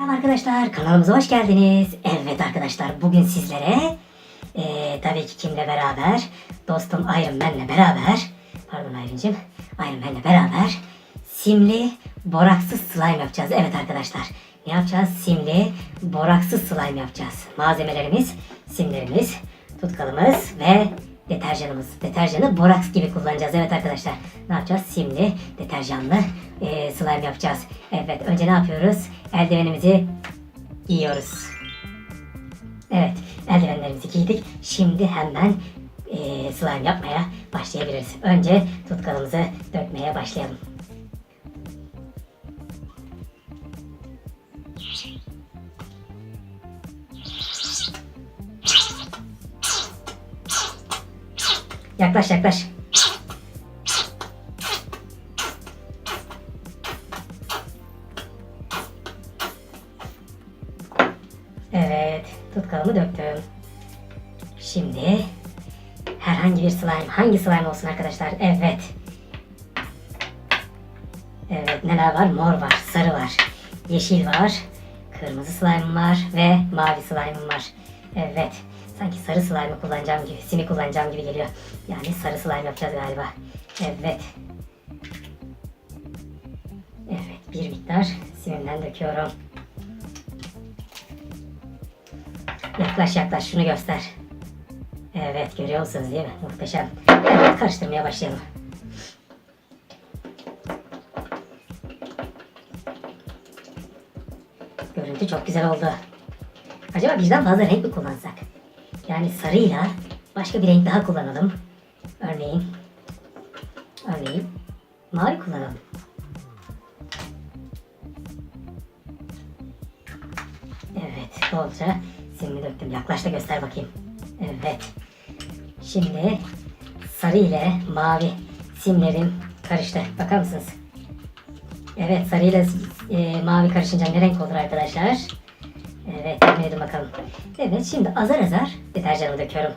Merhaba arkadaşlar kanalımıza hoş geldiniz. Evet arkadaşlar bugün sizlere eee, tabii ki kimle beraber dostum Iron Man'le beraber pardon Iron'cim Iron Man'le beraber simli boraksız slime yapacağız. Evet arkadaşlar ne yapacağız? Simli boraksız slime yapacağız. Malzemelerimiz simlerimiz, tutkalımız ve deterjanımız. Deterjanı boraks gibi kullanacağız. Evet arkadaşlar ne yapacağız? Simli, deterjanlı eee, slime yapacağız. Evet önce ne yapıyoruz? Eldivenimizi giyiyoruz. Evet eldivenlerimizi giydik. Şimdi hemen eee, slime yapmaya başlayabiliriz. Önce tutkalımızı dökmeye başlayalım. Yaklaş yaklaş. Evet, tutkalımı döktüm. Şimdi herhangi bir slime, hangi slime olsun arkadaşlar? Evet. Evet, neler var? Mor var, sarı var, yeşil var, kırmızı slime var ve mavi slime'ım var. Evet, sanki sarı slime kullanacağım gibi, simi kullanacağım gibi geliyor. Yani sarı slime yapacağız galiba. Evet. Evet, bir miktar simimden döküyorum. Yaklaş yaklaş şunu göster. Evet görüyor musunuz değil mi? Muhteşem. Evet karıştırmaya başlayalım. Görüntü çok güzel oldu. Acaba birden fazla renk mi kullansak? Yani sarıyla başka bir renk daha kullanalım. Örneğin örneğin mavi kullanalım. Evet, bolca simli döktüm. Yaklaş da göster bakayım. Evet. Şimdi sarı ile mavi simlerim karıştı. Bakar mısınız? Evet, sarı ile e, mavi karışınca ne renk olur arkadaşlar? Evet, edin bakalım. Evet, şimdi azar azar deterjanımı döküyorum.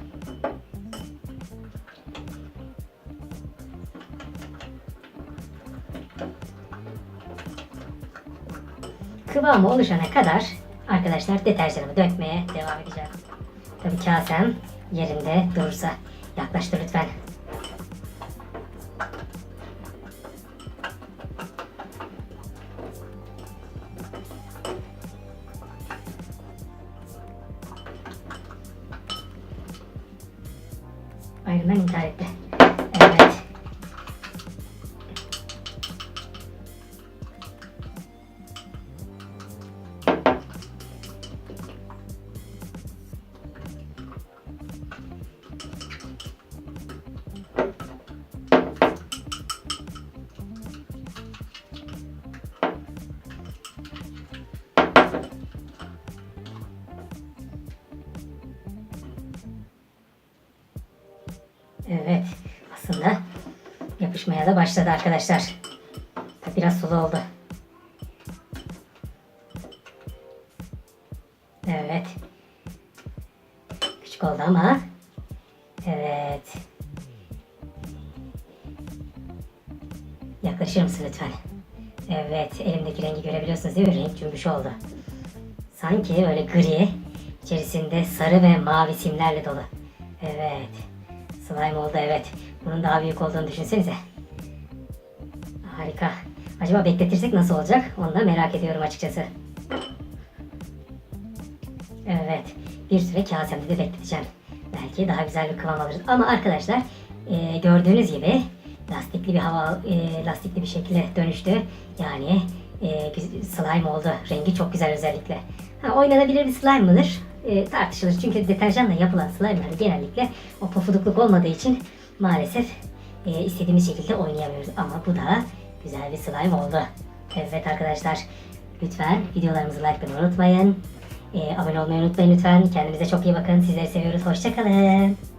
kıvamı oluşana kadar arkadaşlar deterjanımı dökmeye devam edeceğim. Tabii kasem yerinde durursa yaklaştır lütfen. Iron Man intihar etti. Evet. Evet. Aslında yapışmaya da başladı arkadaşlar. Biraz sulu oldu. Evet. Küçük oldu ama. Evet. Yaklaşır mısın lütfen? Evet. Elimdeki rengi görebiliyorsunuz değil mi? Renk cümbüş oldu. Sanki böyle gri. içerisinde sarı ve mavi simlerle dolu. Evet. Slime oldu evet. Bunun daha büyük olduğunu düşünsenize. Harika. Acaba bekletirsek nasıl olacak? Onu da merak ediyorum açıkçası. Evet. Bir süre kasemde de bekleteceğim. Belki daha güzel bir kıvam alırız. Ama arkadaşlar e, gördüğünüz gibi lastikli bir hava e, lastikli bir şekilde dönüştü. Yani e, slime oldu. Rengi çok güzel özellikle. Ha, oynanabilir bir slime mıdır? E, tartışılır. Çünkü deterjanla yapılan slime'lar genellikle o pofudukluk olmadığı için maalesef e, istediğimiz şekilde oynayamıyoruz. Ama bu da güzel bir slime oldu. Evet arkadaşlar lütfen videolarımızı likelamayı unutmayın. E, abone olmayı unutmayın lütfen. Kendinize çok iyi bakın. Sizleri seviyoruz. Hoşçakalın.